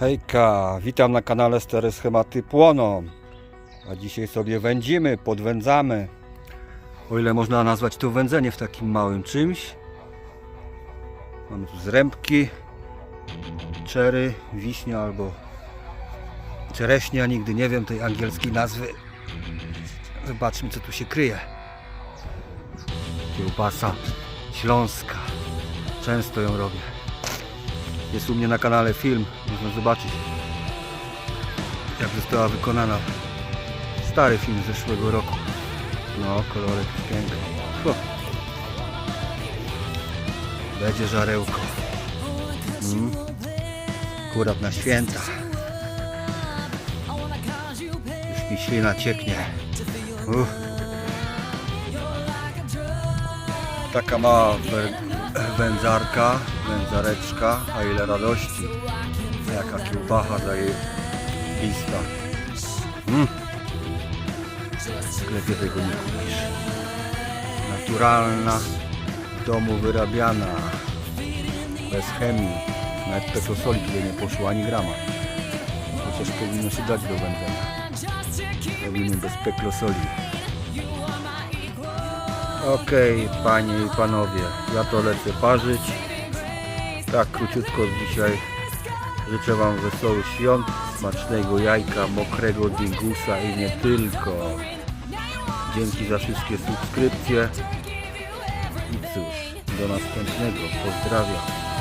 Hejka, witam na kanale Stare Schematy Płoną. A dzisiaj sobie wędzimy, podwędzamy. O ile można nazwać to wędzenie w takim małym czymś. Mamy tu zrębki, czery, wiśnia albo czereśnia, nigdy nie wiem tej angielskiej nazwy. Zobaczmy co tu się kryje. Kiełbasa śląska. Często ją robię. Jest u mnie na kanale film, można zobaczyć jak została wykonana. Stary film z zeszłego roku. No, kolorek piękny. Będzie żarełko. Mm. Akurat na święta. Już mi ślina cieknie. Uff. Taka mała wędzarka, wędzareczka, a ile radości. Jaka kiełbacha daje lista. Mm. W sklepie tego nie kupisz. Naturalna, w domu wyrabiana, bez chemii. Nawet petrosoli tutaj nie poszło ani grama. Chociaż powinno się dać do wędzenia. Robimy bez peklosoli. Okej, panie i panowie, ja to lecę parzyć. Tak króciutko dzisiaj życzę wam wesołych świąt, smacznego jajka, mokrego dingusa i nie tylko. Dzięki za wszystkie subskrypcje. I cóż, do następnego. Pozdrawiam.